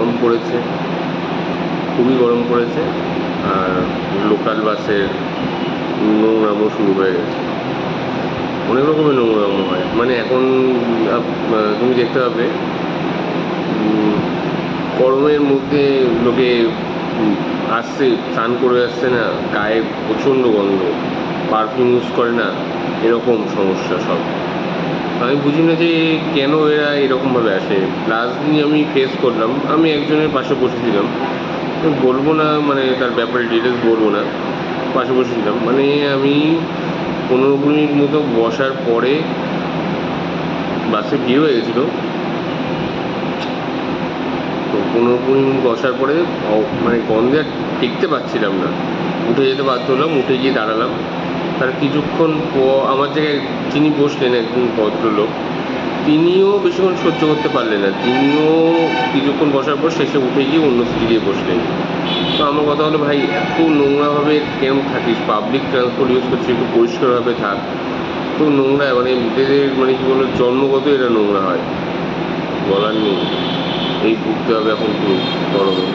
গরম পড়েছে, খুবই গরম পড়েছে, আর লোকাল বাসের নোংরামও শুরু হয়ে গেছে। অনেক রকমের নোংরামো হয়। মানে এখন তুমি দেখতে পাবে গরমের মধ্যে লোকে আসছে, স্নান করে আসছে না, গায়ে প্রচণ্ড গন্ধ, পারফিউম ইউজ করে না, এরকম সমস্যা সব। আমি বুঝি না যে কেন এরা এরকমভাবে আসে। লাস্ট দিন আমি ফেস করলাম, আমি একজনের পাশে বসেছিলাম। বলব না মানে তার ব্যাপারে ডিটেলস বলব না, পাশে বসেছিলাম। মানে আমি পনেরো মিনিট মতো বসার পরে বাসে ভিড় হয়ে গেছিল। তো পনেরো কুড়ি মিনিট বসার পরে মানে গন্ধে আর টিকতে পারছিলাম না। উঠে যেতে বাধ্য হলাম, উঠে গিয়ে দাঁড়ালাম। তার কিছুক্ষণ আমার জায়গায় যিনি বসলেন একজন ভদ্রলোক, তিনিও বেশিক্ষণ সহ্য করতে পারলেন না। তিনিও কিছুক্ষণ বসার পর শেষে উঠে গিয়ে অন্য সিটে গিয়ে বসলেন। তো আমার কথা হলো, ভাই, এত নোংরাভাবে কেন থাকিস? পাবলিক ট্রান্সপোর্ট ইউজ করছিস, একটু পরিষ্কারভাবে থাক। তো নোংরা মানে এদের মানে কী বলব, জন্মগত এটা নোংরা হয়। বলার নেই। এই ভুগতে হবে এখন খুব গরমে।